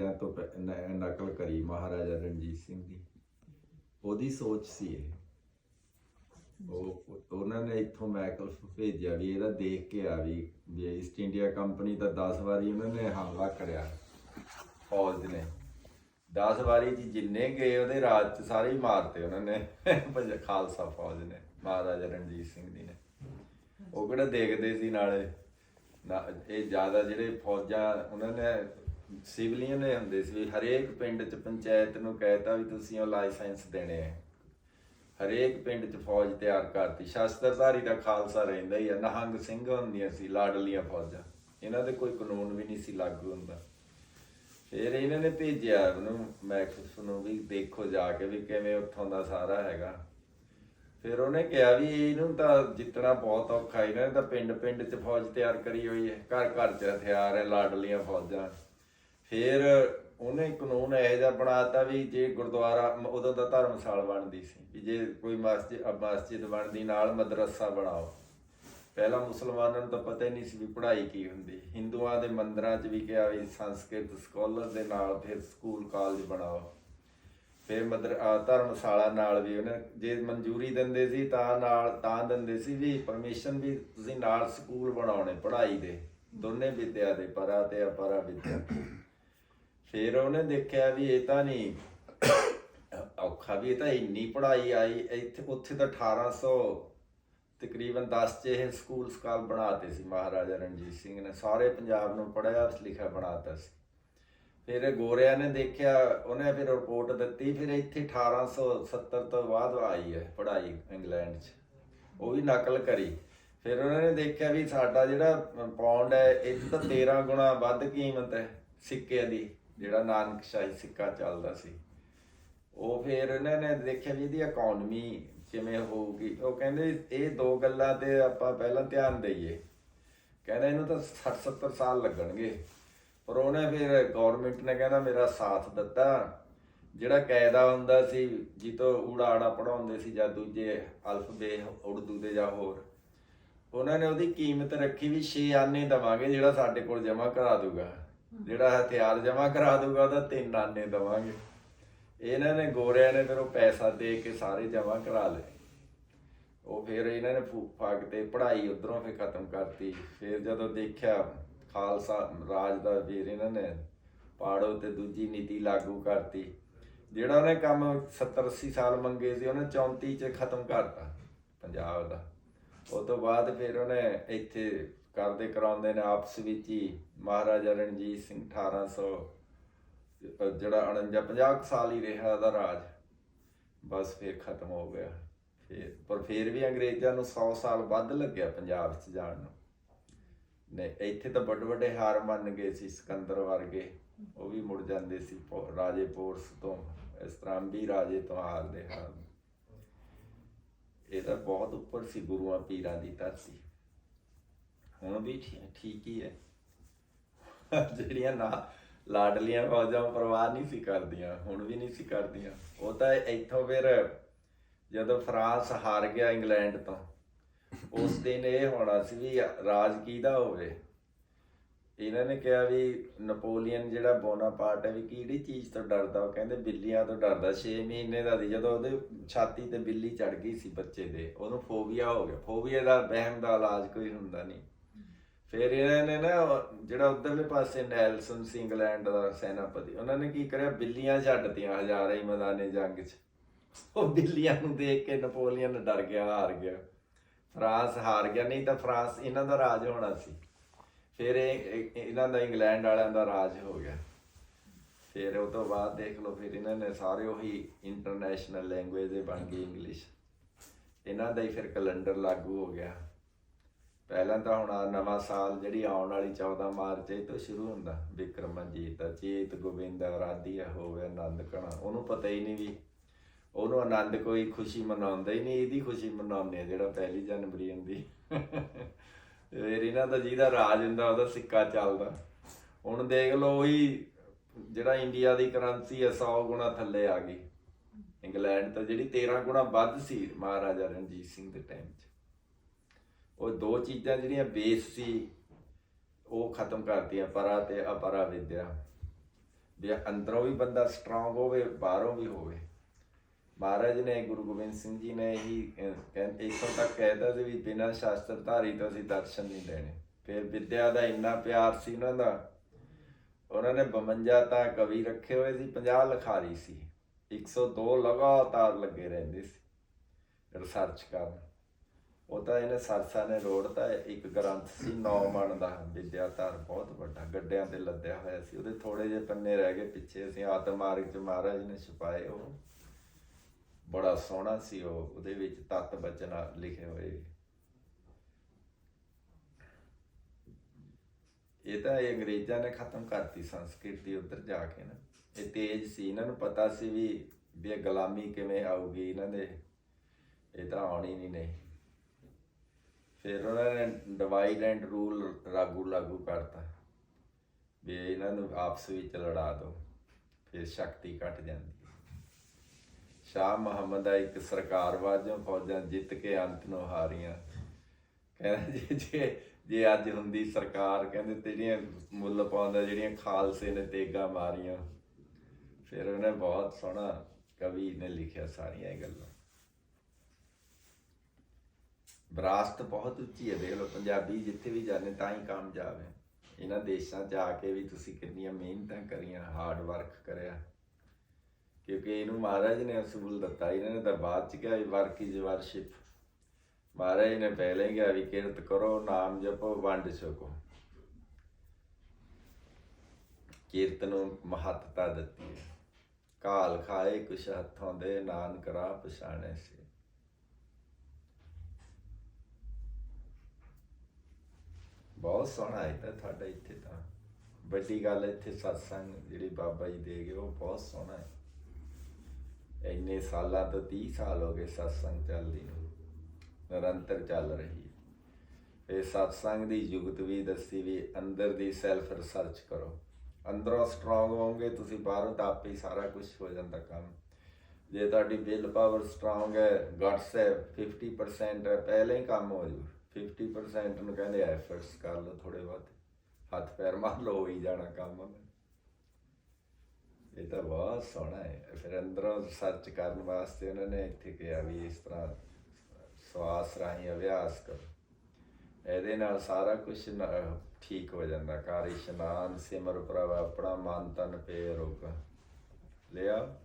ਅੰਗਰੇਜ਼ਾਂ ਤੋਂ ਪ- ਨ- ਨਕਲ ਕਰੀ ਮਹਾਰਾਜਾ ਰਣਜੀਤ ਸਿੰਘ ਦੀ। ਉਹਦੀ ਸੋਚ ਸੀ ਇਹ। ਉਹ ਉਹ- ਉਹਨਾਂ ਨੇ ਇੱਥੋਂ ਮੈਕਲ ਭੇਜਿਆ ਵੀ ਇਹਦਾ ਦੇਖ ਕੇ ਆ ਵੀ ਵੀ ਈਸਟ ਇੰਡੀਆ ਕੰਪਨੀ ਤਾਂ 10 ਵਾਰੀ ਉਹਨਾਂ ਨੇ ਹਮਲਾ ਕਰਿਆ ਫੌਜ ਨੇ। 10 ਵਾਰੀ ਜੀ ਜਿੰਨੇ ਗਏ ਉਹਦੇ ਰਾਜ ਚ ਸਾਰੇ ਹੀ ਮਾਰਤੇ ਉਹਨਾਂ ਨੇ। ਪੰਜ- ਖਾਲਸਾ ਫੌਜ ਨੇ, ਮਹਾਰਾਜਾ ਰਣਜੀਤ ਸਿੰਘ ਦੀ ਨੇ। ਉਹ ਕਿਹੜਾ ਦੇਖਦੇ ਸੀ ਨਾਲੇ। ਨਾ, ਇਹ ਜ਼ਿਆਦਾ ਜਿਹੜੇ ਫੌਜਾਂ, ਉਹਨਾਂ ਨੇ ਸਿਵਲੀਅਨ ਨੇ ਹੁੰਦੇ ਸੀ ਵੀ ਹਰੇਕ ਪਿੰਡ ਚ ਪੰਚਾਇਤ ਨੂੰ ਕਹਿਤਾ ਵੀ ਤੁਸੀਂ ਉਹ ਲਾਇਸੈਂਸ ਦੇਣੇ ਆ। ਹਰੇਕ ਪਿੰਡ ਚ ਫੌਜ ਤਿਆਰ ਕਰਤੀ। ਸ਼ਸਤਰਧਾਰੀ ਦਾ ਖਾਲਸਾ ਰਹਿੰਦਾ ਹੀ ਆ। ਨਹੰਗ ਸਿੰਘ ਹੁੰਦੀਆਂ ਸੀ, ਲਾਡਲੀਆਂ ਫੌਜਾਂ। ਇਹਨਾਂ ਦੇ ਕੋਈ ਕਾਨੂੰਨ ਵੀ ਨਹੀਂ ਸੀ ਲਾਗੂ ਹੁੰਦਾ। ਫਿਰ ਇਹਨਾਂ ਨੇ ਭੇਜਿਆ ਉਹਨੂੰ। ਮੈਕਸ ਨੂੰ ਵੀ, ਦੇਖੋ ਜਾ ਕੇ ਵੀ ਕਿਵੇਂ ਉੱਥੋਂ ਦਾ ਸਾਰਾ ਹੈਗਾ। ਫਿਰ ਉਹਨੇ ਕਿਹਾ ਵੀ ਇਹਨੂੰ ਤਾਂ ਜਿੱਤਣਾ ਬਹੁਤ ਔਖਾ। ਇਹਨਾਂ ਨੇ ਪਿੰਡ ਪਿੰਡ 'ਚ ਫੌਜ ਤਿਆਰ ਕਰੀ ਹੋਈ ਹੈ। ਘਰ ਘਰ 'ਚ ਹਥਿਆਰ ਹੈ, ਲਾਡਲੀਆਂ ਫੌਜਾਂ। ਫਿਰ ਉਹਨੇ ਕਾਨੂੰਨ ਇਹੋ ਜਿਹਾ ਬਣਾਤਾ ਵੀ ਜੇ ਗੁਰਦੁਆਰਾ ਉਦੋਂ ਦਾ ਧਰਮਸ਼ਾਲਾ ਬਣਦੀ ਸੀ, ਵੀ ਜੇ ਕੋਈ ਮਸਜਿਦ ਮਸਜਿਦ ਬਣਦੀ, ਨਾਲ ਮਦਰਸਾ ਬਣਾਓ। ਪਹਿਲਾਂ ਮੁਸਲਮਾਨਾਂ ਨੂੰ ਤਾਂ ਪਤਾ ਹੀ ਨਹੀਂ ਸੀ ਵੀ ਪੜ੍ਹਾਈ ਕੀ ਹੁੰਦੀ। ਹਿੰਦੂਆਂ ਦੇ ਮੰਦਰਾਂ 'ਚ ਵੀ ਕਿਹਾ ਵੀ ਸੰਸਕ੍ਰਿਤ ਸਕਾਲਰ ਦੇ ਨਾਲ ਫਿਰ ਸਕੂਲ ਕਾਲਜ ਬਣਾਓ। ਫਿਰ ਮਦਰ ਧਰਮਸ਼ਾਲਾ ਨਾਲ ਵੀ ਉਹਨੇ, ਜੇ ਮਨਜ਼ੂਰੀ ਦਿੰਦੇ ਸੀ ਤਾਂ ਨਾਲ, ਤਾਂ ਦਿੰਦੇ ਸੀ ਵੀ ਪਰਮਿਸ਼ਨ ਵੀ ਤੁਸੀਂ ਨਾਲ ਸਕੂਲ ਬਣਾਉਣੇ ਪੜ੍ਹਾਈ ਦੇ। ਦੋਨੇ ਵਿਦਿਆ ਦੇ, ਪਰਾ ਤੇ ਅਪਰਾ ਵਿਦਿਆ। ਫਿਰ ਉਹਨੇ ਦੇਖਿਆ ਵੀ ਇਹ ਤਾਂ ਨਹੀਂ, ਔਖਾ ਵੀ ਇਹ ਤਾਂ ਇੰਨੀ ਪੜ੍ਹਾਈ ਆਈ, ਇੱਥੇ ਉੱਥੇ ਤਾਂ 1800 ਤਕਰੀਬਨ 10 ਚ ਇਹ ਸਕੂਲ ਸਕਾਲ ਬਣਾਤੇ ਸੀ, ਮਹਾਰਾਜਾ ਰਣਜੀਤ ਸਿੰਘ ਨੇ, ਸਾਰੇ ਪੰਜਾਬ ਨੂੰ ਪੜ੍ਹਿਆ ਲਿਖਿਆ ਬਣਾਤਾ ਸੀ। ਫਿਰ ਗੋਰਿਆਂ ਨੇ ਦੇਖਿਆ, ਉਹਨੇ ਫਿਰ ਰਿਪੋਰਟ ਦਿੱਤੀ, ਫਿਰ ਇੱਥੇ 1870 ਤੋਂ ਬਾਅਦ ਆਈ ਹੈ ਪੜ੍ਹਾਈ ਇੰਗਲੈਂਡ 'ਚ, ਉਹ ਵੀ ਨਕਲ ਕਰੀ। ਫਿਰ ਉਹਨਾਂ ਨੇ ਦੇਖਿਆ ਵੀ ਸਾਡਾ ਜਿਹੜਾ ਪਾਉਂਡ ਹੈ, ਇਹ ਤਾਂ 13 ਗੁਣਾ ਵੱਧ ਕੀਮਤ ਹੈ ਸਿੱਕੇ ਦੀ। ਜਿਹੜਾ ਨਾਨਕਸ਼ਾਹੀ ਸਿੱਕਾ ਚੱਲਦਾ ਸੀ। ਉਹ ਫਿਰ ਇਹਨਾਂ ਨੇ ਦੇਖਿਆ ਵੀ ਇਹਦੀ ਇਕਨੋਮੀ ਕਿਵੇਂ ਹੋਊਗੀ। ਉਹ ਕਹਿੰਦੇ ਇਹ ਦੋ ਗੱਲਾਂ ਤੇ ਆਪਾਂ ਪਹਿਲਾਂ ਧਿਆਨ ਦਈਏ। ਕਹਿੰਦਾ ਇਹਨੂੰ ਤਾਂ 60 70 ਸਾਲ ਲੱਗਣਗੇ। ਪਰ ਉਹਨੇ ਫਿਰ ਗਵਰਨਮੈਂਟ ਨੇ ਕਹਿੰਦਾ ਮੇਰਾ ਸਾਥ ਦਿੱਤਾ। ਜਿਹੜਾ ਕਾਇਦਾ ਹੁੰਦਾ ਸੀ ਜਿੱਤੋਂ ਊੜਾ ਆੜਾ ਪੜਾਉਂਦੇ ਸੀ ਜਾਂ ਦੂਜੇ ਅਲਫਬੇ ਉਰਦੂ ਦੇ ਜਾਂ ਹੋਰ। ਉਹਨਾਂ ਨੇ ਉਹਦੀ ਕੀਮਤ ਰੱਖੀ ਵੀ 6 ਆਨੇ ਦਵਾਂਗੇ ਜਿਹੜਾ ਸਾਡੇ ਕੋਲ ਜਮ੍ਹਾਂ ਕਰਾ ਦੂਗਾ। ਜਿਹੜਾ ਹਥਿਆਰ ਜਮ੍ਹਾਂ ਕਰਾ ਦੂਗਾ ਉਹਦਾ ਤਿੰਨ ਆਨੇ ਦਵਾਂਗੇ। ਇਹਨਾਂ ਨੇ ਗੋਰਿਆਂ ਨੇ ਫਿਰ ਉਹ ਪੈਸਾ ਦੇ ਕੇ ਸਾਰੇ ਜਮ੍ਹਾਂ ਕਰਾ ਲਏ। ਉਹ ਫਿਰ ਇਹਨਾਂ ਨੇ ਫੂਕ ਫਾਕ ਤੇ ਪੜ੍ਹਾਈ ਉਧਰੋਂ ਫਿਰ ਖਤਮ ਕਰਤੀ। ਫਿਰ ਜਦੋਂ ਦੇਖਿਆ ਖਾਲਸਾ ਰਾਜ ਦਾ ਫਿਰ ਇਹਨਾਂ ਨੇ ਪਾੜੋ ਤੇ ਦੂਜੀ ਨੀਤੀ ਲਾਗੂ ਕਰਤੀ। ਜਿਹੜਾ ਉਹਨੇ ਕੰਮ 70 80 ਸਾਲ ਮੰਗੇ ਸੀ, ਉਹਨੇ 34 ਚ ਖਤਮ ਕਰਤਾ ਪੰਜਾਬ ਦਾ। ਉਸ ਤੋਂ ਬਾਅਦ ਫਿਰ ਉਹਨੇ ਇੱਥੇ ਕਰਦੇ ਕਰਾਉਂਦੇ ਨੇ ਆਪਸ ਵਿੱਚ ਹੀ। ਮਹਾਰਾਜਾ ਰਣਜੀਤ ਸਿੰਘ 1800 ਅਹ ਜਿਹੜਾ 49 50 ਕੁ ਸਾਲ ਹੀ ਰਿਹਾ ਉਹਦਾ ਰਾਜ। ਬਸ ਫਿਰ ਖਤਮ ਹੋ ਗਿਆ। ਫਿਰ, ਪਰ ਫਿਰ ਵੀ ਅੰਗਰੇਜ਼ਾਂ ਨੂੰ 100 ਸਾਲ ਵੱਧ ਲੱਗਿਆ ਪੰਜਾਬ 'ਚ ਜਾਣ ਨੂੰ। ਨੇ ਇੱਥੇ ਤਾਂ ਵੱਡੇ ਵੱਡੇ ਹਾਰ ਮੰਨ ਗਏ ਸੀ ਸਿਕੰਦਰ ਵਰਗੇ। ਉਹ ਵੀ ਮੁੜ ਜਾਂਦੇ ਸੀ ਰਾਜੇ ਪੋਰਸ ਤੋਂ, ਇਸ ਤਰ੍ਹਾਂ ਵੀ ਰਾਜੇ ਤੋਂ ਹਾਰਦੇ ਹਾਰ ਇਹ ਤਾਂ ਬਹੁਤ ਉੱਪਰ ਸੀ ਗੁਰੂਆਂ ਪੀਰਾਂ ਦੀ ਧਰਤੀ। ਹੁਣ ਵੀ ਠੀ- ਠੀਕ ਹੀ ਹੈ। ਜਿਹੜੀਆਂ ਨਾ ਲਾਡਲੀਆਂ ਫੌਜਾਂ ਪਰਵਾਹ ਨਹੀਂ ਸੀ ਕਰਦੀਆਂ, ਹੁਣ ਵੀ ਨਹੀਂ ਸੀ ਕਰਦੀਆਂ। ਉਹ ਤਾਂ ਇੱਥੋਂ ਫਿਰ ਜਦੋਂ ਫਰਾਂਸ ਹਾਰ ਗਿਆ ਇੰਗਲੈਂਡ ਤੋਂ, ਉਸ ਦਿਨ ਇਹ ਹੋਣਾ ਸੀ ਵੀ ਰਾਜ ਕਿਹਦਾ ਹੋਵੇ। ਇਹਨਾਂ ਨੇ ਕਿਹਾ ਵੀ ਨਪੋਲੀਅਨ ਜਿਹੜਾ ਬੋਨਾਪਾਰਟ ਹੈ ਵੀ ਕਿਹੜੀ ਚੀਜ਼ ਤੋਂ ਡਰਦਾ, ਉਹ ਕਹਿੰਦੇ ਬਿੱਲੀਆਂ ਤੋਂ ਡਰਦਾ। 6 ਮਹੀਨੇ ਦਾ ਸੀ, ਜਦੋਂ ਉਹਦੇ ਛਾਤੀ ਤੇ ਬਿੱਲੀ ਚੜ ਗਈ ਸੀ ਬੱਚੇ ਦੇ, ਉਹਨੂੰ ਫੋਬੀਆ ਹੋ ਗਿਆ। ਫੋਬੀਆ ਦਾ ਵਹਿਮ ਦਾ ਇਲਾਜ ਕੋਈ ਹੁੰਦਾ ਨਹੀਂ। ਫਿਰ ਇਹਨਾਂ ਨੇ ਨਾ ਜਿਹੜਾ ਉਧਰਲੇ ਪਾਸੇ ਨੈਲਸਨ ਸੀ ਇੰਗਲੈਂਡ ਦਾ ਸੈਨਾਪਤੀ, ਉਹਨਾਂ ਨੇ ਕੀ ਕਰਿਆ? ਬਿੱਲੀਆਂ ਛੱਡਤੀਆਂ ਹਜ਼ਾਰਾਂ ਹੀ ਮੈਦਾਨੇ ਜੰਗ 'ਚ। ਉਹ ਬਿੱਲੀਆਂ ਨੂੰ ਦੇਖ ਕੇ ਨਪੋਲੀਅਨ ਡਰ ਗਿਆ, ਹਾਰ ਗਿਆ। ਫਰਾਂਸ ਹਾਰ ਗਿਆ, ਨਹੀਂ ਤਾਂ ਫਰਾਂਸ ਇਹਨਾਂ ਦਾ ਰਾਜ ਹੋਣਾ ਸੀ। ਫਿਰ ਇਹਨਾਂ ਦਾ ਇੰਗਲੈਂਡ ਵਾਲਿਆਂ ਦਾ ਰਾਜ ਹੋ ਗਿਆ। ਫਿਰ ਉਹ ਤੋਂ ਬਾਅਦ ਦੇਖ ਲਓ, ਫਿਰ ਇਹਨਾਂ ਨੇ ਸਾਰੇ ਉਹੀ ਇੰਟਰਨੈਸ਼ਨਲ ਲੈਂਗੁਏਜ ਬਣ ਗਈ ਇੰਗਲਿਸ਼ ਇਹਨਾਂ ਦਾ ਹੀ ਫਿਰ ਕੈਲੰਡਰ ਲਾਗੂ ਹੋ ਗਿਆ। ਪਹਿਲਾਂ ਤਾਂ ਹੁਣ ਨਵਾਂ ਸਾਲ ਜਿਹੜੀ ਆਉਣ ਵਾਲੀ 14 ਮਾਰਚ ਇਹ ਤੋਂ ਸ਼ੁਰੂ ਹੁੰਦਾ, ਵਿਕਰਮਜੀਤ ਦਾ ਚੇਤ ਗੋਬਿੰਦ ਰਾਧੀਆ ਹੋਵੇ ਆਨੰਦ ਕਣਾ। ਉਹਨੂੰ ਪਤਾ ਹੀ ਨਹੀਂ ਵੀ ਉਹਨੂੰ ਆਨੰਦ ਕੋਈ ਖੁਸ਼ੀ ਮਨਾਉਂਦਾ ਹੀ ਨਹੀਂ, ਇਹਦੀ ਖੁਸ਼ੀ ਮਨਾਉਂਦੇ ਆ ਜਿਹੜਾ ਪਹਿਲੀ ਜਨਵਰੀ ਹੁੰਦੀ। ਫਿਰ ਇਹਨਾਂ ਦਾ ਜਿਹਦਾ ਰਾਜ ਹੁੰਦਾ ਉਹਦਾ ਸਿੱਕਾ ਚੱਲਦਾ। ਹੁਣ ਦੇਖ ਲਓ ਉਹੀ ਜਿਹੜਾ ਇੰਡੀਆ ਦੀ ਕਰੰਸੀ ਹੈ 100 ਗੁਣਾ ਥੱਲੇ ਆ ਗਈ। ਇੰਗਲੈਂਡ ਤਾਂ ਜਿਹੜੀ 13 ਗੁਣਾ ਵੱਧ ਸੀ ਮਹਾਰਾਜਾ ਰਣਜੀਤ ਸਿੰਘ ਦੇ ਟਾਈਮ 'ਚ। ਉਹ ਦੋ ਚੀਜ਼ਾਂ ਜਿਹੜੀਆਂ ਬੇਸ ਸੀ, ਉਹ ਖਤਮ ਕਰਤੀਆਂ, ਪਰਾ ਤੇ ਅਪਰਾ ਵਿਦਿਆ। ਵੀ ਅੰਦਰੋਂ ਵੀ ਬੰਦਾ ਸਟਰੋਂਗ ਹੋਵੇ, ਬਾਹਰੋਂ ਵੀ ਹੋਵੇ। ਮਹਾਰਾਜ ਨੇ, ਗੁਰੂ ਗੋਬਿੰਦ ਸਿੰਘ ਜੀ ਨੇ ਹੀ ਕਹਿੰਦੇ ਇੱਥੋਂ ਤੱਕ ਕਹਿਦਾ ਸੀ ਵੀ ਬਿਨਾਂ ਸ਼ਾਸਤਰ ਧਾਰੀ ਤੋਂ ਅਸੀਂ ਦਰਸ਼ਨ ਨਹੀਂ ਦੇਣੇ। ਫਿਰ ਵਿਦਿਆ ਦਾ ਇੰਨਾ ਪਿਆਰ ਸੀ ਉਹਨਾਂ ਦਾ, ਉਹਨਾਂ ਨੇ 52 ਤਾਂ ਕਵੀ ਰੱਖੇ ਹੋਏ ਸੀ 50 ਲਿਖਾਰੀ ਸੀ। 102 ਲਗਾਤਾਰ ਲੱਗੇ ਰਹਿੰਦੇ ਸੀ ਰਿਸਰਚ ਕਰਨ। ਉਹ ਤਾਂ ਇਹਨੇ ਸਰਸਾ ਨੇ ਰੋੜਤਾ, ਇੱਕ ਗ੍ਰੰਥ ਸੀ, ਨੌ ਮਣ ਦਾ ਵਿਦਿਆ ਧਾਰ ਬਹੁਤ ਵੱਡਾ, ਗੱਡਿਆਂ ਤੇ ਲੱਦਿਆ ਹੋਇਆ ਸੀ, ਉਹਦੇ ਥੋੜੇ ਜਿਹੇ ਪੰਨੇ ਰਹਿ ਗਏ ਪਿੱਛੇ, ਅਸੀਂ ਆਤਮ ਮਾਰਗ ਚ ਮਹਾਰਾਜ ਨੇ ਛਪਾਏ ਉਹ। ਬੜਾ ਸੋਹਣਾ ਸੀ ਉਹ, ਉਹਦੇ ਵਿੱਚ ਤਤ ਬਚਨ ਲਿਖੇ ਹੋਏ। ਇਹ ਤਾਂ ਇਹ ਅੰਗਰੇਜ਼ਾਂ ਨੇ ਖਤਮ ਕਰਤੀ ਸੰਸਕ੍ਰਿਤੀ ਉੱਧਰ ਜਾ ਕੇ ਨਾ। ਇਹ ਤੇਜ ਸੀ, ਇਹਨਾਂ ਨੂੰ ਪਤਾ ਸੀ ਵੀ ਵੀ ਗੁਲਾਮੀ ਕਿਵੇਂ ਆਊਗੀ, ਇਹਨਾਂ ਦੇ। ਇਹ ਤਾਂ ਆਉਣੀ ਨਹੀਂ ਨਹੀਂ ਫਿਰ ਉਹਨਾਂ ਨੇ ਡਿਵਾਈਡ ਐਂਡ ਰੂਲ ਰਾਗੂ ਲਾਗੂ ਕਰਤਾ ਵੀ ਇਹਨਾਂ ਨੂੰ ਆਪਸ ਵਿੱਚ ਲੜਾ ਦਿਓ, ਫਿਰ ਸ਼ਕਤੀ ਘਟ ਜਾਂਦੀ। ਸ਼ਾਹ ਮੁਹੰਮਦ ਆ ਇੱਕ ਸਰਕਾਰ ਵਾਜੋਂ ਫੌਜਾਂ ਜਿੱਤ ਕੇ ਅੰਤ ਨੂੰ ਹਾਰੀਆਂ। ਕਹਿੰਦੇ ਜੇ ਜੇ ਜੇ ਅੱਜ ਹੁੰਦੀ ਸਰਕਾਰ, ਕਹਿੰਦੇ ਤੇਰੀਆਂ ਮੁੱਲ ਪਾਉਂਦਾ, ਜਿਹੜੀਆਂ ਖਾਲਸੇ ਨੇ ਤੇਗਾ ਮਾਰੀਆਂ। ਫਿਰ ਉਹਨੇ ਬਹੁਤ ਸੋਹਣਾ ਕਵੀ ਨੇ ਲਿਖਿਆ ਸਾਰੀਆਂ ਇਹ ਗੱਲਾਂ। ਵਿਰਾਸਤ ਬਹੁਤ ਉੱਚੀ ਹੈ, ਦੇਖ ਲਓ, ਪੰਜਾਬੀ ਜਿੱਥੇ ਵੀ ਜਾਂਦੇ, ਤਾਂ ਹੀ ਕਾਮਯਾਬ ਹੈ ਇਹਨਾਂ ਦੇਸ਼ਾਂ 'ਚ ਆ ਕੇ ਵੀ ਤੁਸੀਂ ਕਿੰਨੀਆਂ ਮਿਹਨਤਾਂ ਕਰੀਆਂ ਹਾਰਡ ਵਰਕ ਕਰਿਆ। ਕਿਉਂਕਿ ਇਹਨੂੰ ਮਹਾਰਾਜ ਨੇ ਅਸੂਲ ਦਿੱਤਾ, ਇਹਨਾਂ ਨੇ ਤਾਂ ਬਾਅਦ 'ਚ ਕਿਹਾ ਵਰਕ ਇਜ਼ ਵਰਸ਼ਿਪ ਮਹਾਰਾਜ ਨੇ ਪਹਿਲੇ ਹੀ ਕਿਹਾ ਵੀ ਕਿਰਤ ਕਰੋ, ਨਾਮ ਜਪੋ, ਵੰਡ ਛਕੋ। ਕੀਰਤ ਨੂੰ ਮਹੱਤਤਾ ਦਿੱਤੀ ਹੈ। ਕਾਲ ਖਾਏ, ਕੁਛ ਹੱਥੋਂ ਦੇ, ਨਾਨਕ ਰਾਹ ਪਛਾਣੇ ਸੀ। ਬਹੁਤ ਸੋਹਣਾ ਹੈ ਤਾਂ ਤੁਹਾਡਾ ਇੱਥੇ ਤਾਂ। ਵੱਡੀ ਗੱਲ ਇੱਥੇ ਸਤਸੰਗ ਜਿਹੜੀ ਬਾਬਾ ਜੀ ਦੇ ਗਏ, ਉਹ ਬਹੁਤ ਸੋਹਣਾ ਹੈ। ਇੰਨੇ ਸਾਲਾਂ ਤੋਂ 30 ਸਾਲ ਹੋ ਗਏ ਸਤਸੰਗ ਚੱਲਦੀ ਨੂੰ। ਨਿਰੰਤਰ ਚੱਲ ਰਹੀ ਹੈ। ਇਹ ਸਤਸੰਗ ਦੀ ਯੁਗਤ ਵੀ ਦੱਸੀ ਵੀ ਅੰਦਰ ਦੀ ਸੈਲਫ ਰਿਸਰਚ ਕਰੋ। ਅੰਦਰੋਂ ਸਟਰੋਂਗ ਹੋਵੋਗੇ, ਤੁਸੀਂ ਬਾਹਰੋਂ ਤਾਂ ਆਪੇ ਹੀ ਸਾਰਾ ਕੁਝ ਹੋ ਜਾਂਦਾ ਕੰਮ। ਜੇ ਤੁਹਾਡੀ ਵਿਲ ਪਾਵਰ ਸਟਰੋਂਗ ਹੈ ਗਟਸ ਹੈ 50% ਹੈ, ਪਹਿਲੇ ਹੀ ਕੰਮ ਹੋ ਜੂ 50% ਨੂੰ ਕਹਿੰਦੇ ਐਫਰਟਸ ਕਰ ਲਓ ਥੋੜੇ ਬਹੁਤ। ਹੱਥ ਪੈਰ ਮਾਰ ਲਓ ਹੀ ਜਾਣਾ ਕੰਮ। ਇਹ ਤਾਂ ਬਹੁਤ ਸੋਹਣਾ ਹੈ। ਫਿਰ ਅੰਦਰੋਂ ਸਰਚ ਕਰਨ ਵਾਸਤੇ ਉਹਨਾਂ ਨੇ ਇੱਥੇ ਕਿਹਾ ਵੀ ਇਸ ਤਰ੍ਹਾਂ ਸਵਾਸ ਰਾਹੀਂ ਅਭਿਆਸ ਕਰੋ। ਇਹਦੇ ਨਾਲ ਸਾਰਾ ਕੁਝ ਠੀਕ ਹੋ ਜਾਂਦਾ। ਕਾਰ ਇਸ਼ਨਾਨ ਸਿਮਰ ਪ੍ਰਭ ਆਪਣਾ ਮਨ ਤਨ ਪੇ ਰੋਗ ਲਿਆ।